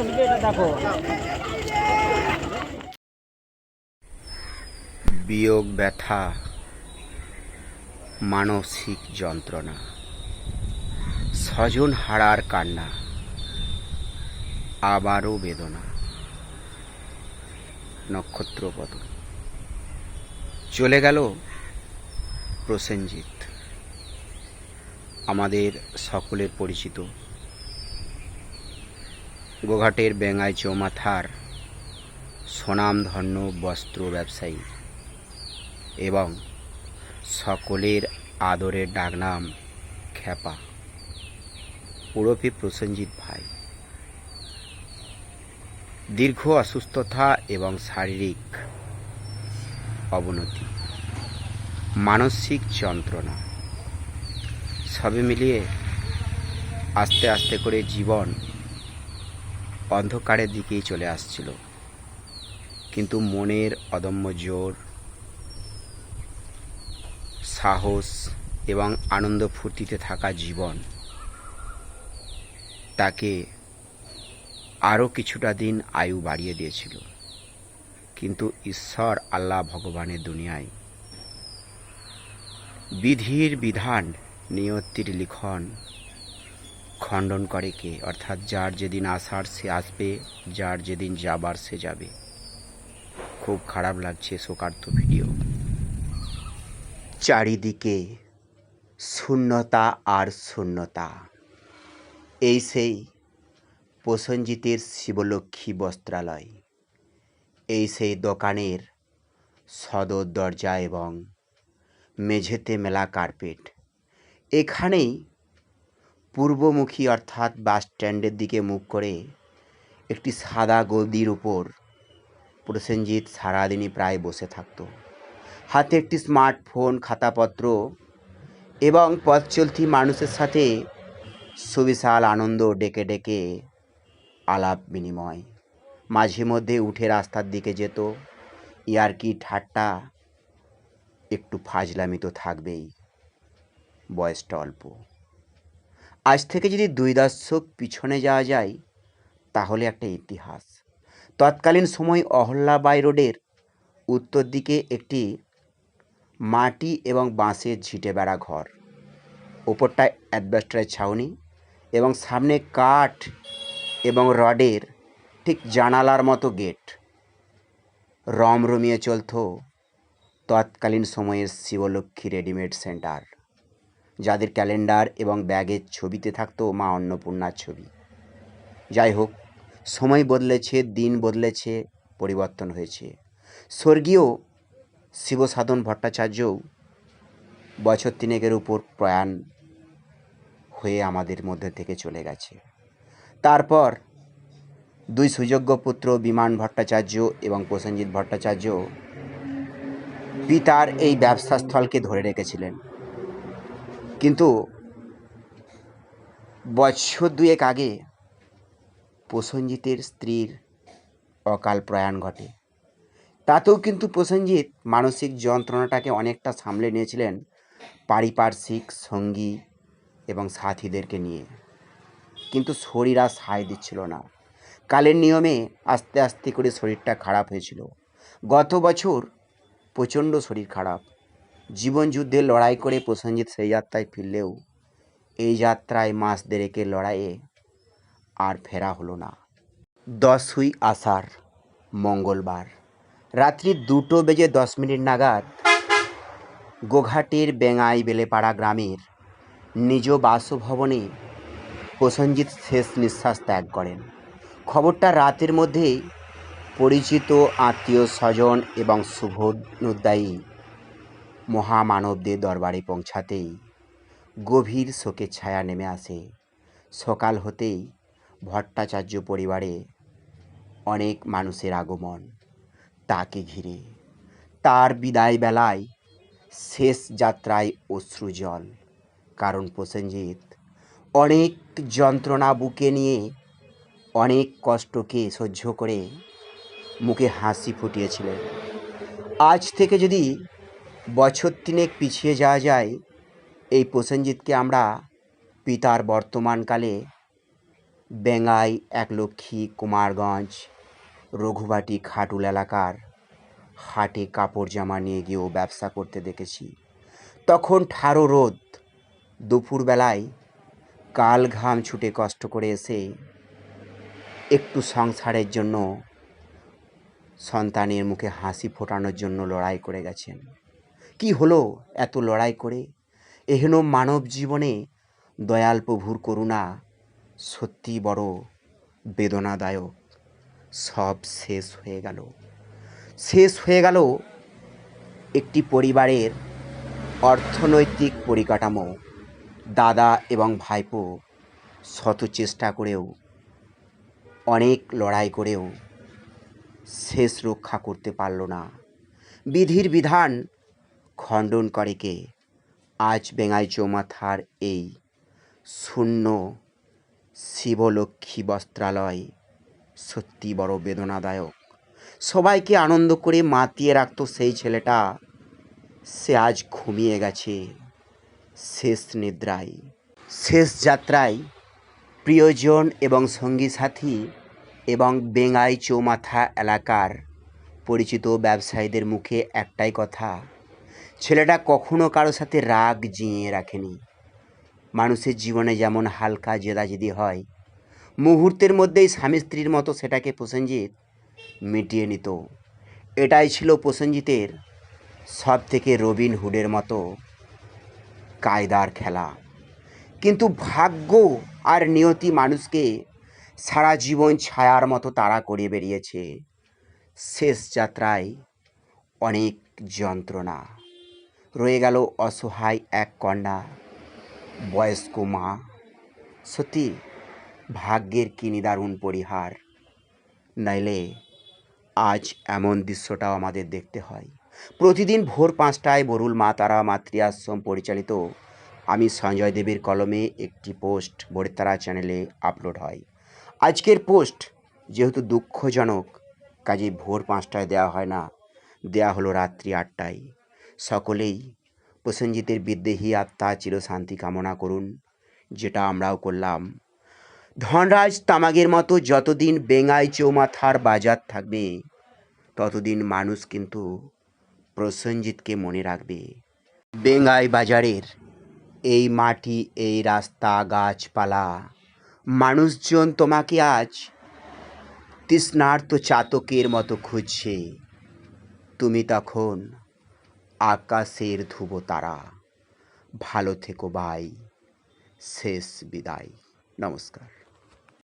আসবে এটা দেখো। বিয়োগ ব্যথা, মানসিক যন্ত্রণা, স্বজন হারার কান্না, আবারও বেদনা। নক্ষত্রপদ চলে গেল প্রসেনজিৎ, আমাদের সকলের পরিচিত। গোঘাটের বেঙ্গাই চৌমাথার স্বনামধন্য বস্ত্র ব্যবসায়ী এবং সকলের আদরের ডাকনাম খ্যাপা। ওরফে প্রসেনজিৎ ভাই। দীর্ঘ অসুস্থতা এবং শারীরিক অবনতি, মানসিক যন্ত্রণা, সবে মিলিয়ে আস্তে আস্তে করে জীবন অন্ধকারের দিকেই চলে আসছিল। কিন্তু মনের অদম্য জোর, সাহস এবং আনন্দ ফুর্তিতে থাকা জীবন, তাকে আরও কিছুটা দিন আয়ু বাড়িয়ে দিয়েছিল। কিন্তু ঈশ্বর আল্লাহ ভগবানের দুনিয়ায় বিধির বিধান নিয়তির লিখন খণ্ডন করে কে? অর্থাৎ যার যেদিন আসার সে আসবে, যার যেদিন যাবার সে যাবে। খুব খারাপ লাগছে শোকার্থ ভিডিও। চারিদিকে শূন্যতা আর শূন্যতা। এই সেই প্রসেনজিতের শিবলক্ষ্মী বস্ত্রালয়। এই সেই দোকানের সদর দরজা এবং মেঝেতে মেলা কার্পেট। এখানেই পূর্বমুখী অর্থাৎ বাস স্ট্যান্ডের দিকে মুখ করে একটি সাদা গদির উপর প্রসেনজিৎ সারাদিনই প্রায় বসে থাকতো। হাতে একটি স্মার্টফোন, খাতাপত্র এবং পথ চলতি মানুষের সাথে সুবিশাল আনন্দ ডেকে ডেকে আলাপ বিনিময়। মাঝে মধ্যে উঠে রাস্তার দিকে যেত। ইয়ার্কি ঠাট্টা একটু ফাজলামি তো থাকবেই, বয়সটা অল্প। আজ থেকে যদি দুই দশক পিছনে যাওয়া যায়, তাহলে একটা ইতিহাস। তৎকালীন সময় অহল্যাবাই রোডের উত্তর দিকে একটি মাটি এবং বাঁশের ঝিটে বেড়া ঘর। ওপরটায় অ্যাডভেস্টারের ছাউনি এবং সামনে কাঠ এবং রডের ঠিক জানালার মতো গেট। রমরমিয়ে চলত তৎকালীন সময়ের শিবলক্ষ্মী রেডিমেড সেন্টার। যাদের ক্যালেন্ডার এবং ব্যাগের ছবিতে থাকতো মা অন্নপূর্ণার ছবি। যাই হোক, সময় বদলেছে, দিন বদলেছে, পরিবর্তন হয়েছে। স্বর্গীয় শিবসাধন ভট্টাচার্যও বছর তিনেকের উপর প্রয়াণ হয়ে আমাদের মধ্যে থেকে চলে গেছে। তারপর দুই সুযোগ্য পুত্র বিমান ভট্টাচার্য এবং প্রসেনজিৎ ভট্টাচার্য পিতার এই ব্যবসাস্থলকে ধরে রেখেছিলেন। কিন্তু বছর দুয়েক আগে প্রসেনজিতের স্ত্রীর অকাল প্রয়াণ ঘটে। তাতেও কিন্তু প্রসেনজিৎ মানসিক যন্ত্রণাটাকে অনেকটা সামলে নিয়েছিলেন পারিপার্শ্বিক, সঙ্গী এবং সাথীদেরকে নিয়ে। কিন্তু শরীর আর সায় দিচ্ছিল না। কালের নিয়মে আস্তে আস্তে করে শরীরটা খারাপ হয়েছিল। গত বছর প্রচণ্ড শরীর খারাপ। জীবন যুদ্ধে লড়াই করে প্রসেনজিৎ সেই যাত্রায় ফিরলেও এই যাত্রায় মাস দেড়েকের লড়াইয়ে আর ফেরা হলো না। দশই আষাঢ়, মঙ্গলবার, রাত্রি দুটো বেজে দশ মিনিট নাগাদ গোঘাটের বেঙ্গাই বেলেপাড়া গ্রামের নিজ বাসভবনে প্রসেনজিৎ শেষ নিঃশ্বাস ত্যাগ করেন। খবরটা রাতের মধ্যেই পরিচিত, আত্মীয় স্বজন এবং শুভনুদ্দায়ী মহামানবদের দরবারে পৌঁছাতেই গভীর শোকের ছায়া নেমে আসে। সকাল হতেই ভট্টাচার্য পরিবারে অনেক মানুষের আগমন তাকে ঘিরে। তার বিদায় বেলায় শেষ যাত্রায় অশ্রুজল কারণ প্রসেনজিৎ অনেক যন্ত্রণা বুকে নিয়ে অনেক কষ্টকে সহ্য করে মুখে হাসি ফুটিয়েছিলেন। আজ থেকে যদি বছর তিনেক পিছিয়ে যাওয়া যায়, এই প্রসেনজিৎকে আমরা পিতার বর্তমানকালে বেঙ্গাই, একলক্ষী কুমারগঞ্জ, রঘুবাটি খাটুল এলাকার হাটে কাপড় জামা নিয়ে গিয়েও ব্যবসা করতে দেখেছি। তখন ঠারো রোদ, দুপুরবেলায় কাল ঘাম ছুটে কষ্ট করে এসে একটু সংসারের জন্য সন্তানের মুখে হাসি ফোটানোর জন্য লড়াই করে গেছেন। কি হলো এত লড়াই করে? এহেন মানব জীবনে দয়াল প্রভুর করুণা সত্যি বড় বেদনাদায়ক। সব শেষ হয়ে গেল। শেষ হয়ে গেল একটি পরিবারের অর্থনৈতিক পরিকাঠামো। দাদা এবং ভাইপো শত চেষ্টা করেও, অনেক লড়াই করেও শেষ রক্ষা করতে পারল না। বিধির বিধান খণ্ডন করে কে? আজ বেঙ্গাই চৌমাথার এই শূন্য শিবলক্ষ্মী বস্ত্রালয় সত্যি বড় বেদনাদায়ক। সবাইকে আনন্দ করে মাতিয়ে রাখতো সেই ছেলেটা। সে আজ ঘুমিয়ে গেছে শেষ নিদ্রায়। শেষ যাত্রায় প্রিয়জন এবং সঙ্গী সাথী এবং বেঙ্গাই চৌমাথা এলাকার পরিচিত ব্যবসায়ীদের মুখে একটাই কথা ছেলেটা কখনো কারও সাথে রাগ জিঁয়ে রাখেনি। মানুষের জীবনে যেমন হালকা জেদাজেদি হয়, মুহূর্তের মধ্যেই স্বামী স্ত্রীর মতো সেটাকে প্রসেনজিৎ মিটিয়ে নিত। এটাই ছিল প্রসেনজিতের সব থেকে রবিন হুডের মতো কায়দার খেলা। কিন্তু ভাগ্য আর নিয়তি মানুষকে সারা জীবন ছায়ার মতো তাড়া করে বেরিয়েছে শেষ যাত্রায় অনেক যন্ত্রণা। রয়ে গেল অসহায় এক কন্যা। বয়স্ক মা। সত্যি ভাগ্যের কি নিদারুণ পরিহার। নাইলে আজ এমন দৃশ্যটাও আমাদের দেখতে হয়। প্রতিদিন ভোর পাঁচটায় বরুল মা তারা মাতৃ আশ্রম পরিচালিত আমি সঞ্জয় দেবের কলমে একটি পোস্ট বড়তারা চ্যানেলে আপলোড হয়। আজকের পোস্ট যেহেতু দুঃখজনক কাজে ভোর পাঁচটায় দেওয়া হয় না, দেয়া হলো রাত্রি আটটায়। সকলেই। প্রসেনজিতের বিদ্রোহী আত্মা চিরশান্তি কামনা করুন, যেটা আমরাও করলাম। ধনরাজ তামাগের মতো যতদিন বেঙ্গাই চৌমাথার বাজার থাকবে, ততদিন মানুষ কিন্তু প্রসেনজিৎকে মনে রাখবে। বেঙ্গাই বাজারের এই মাটি, এই রাস্তা, গাছপালা, মানুষজন তোমাকে আজ তৃষ্ণার্ত চাতকের মতো খুঁজছে। তুমি তখন আকাশের ধ্রুব তারা। ভালো থেকো বাই শেষ বিদায়। নমস্কার।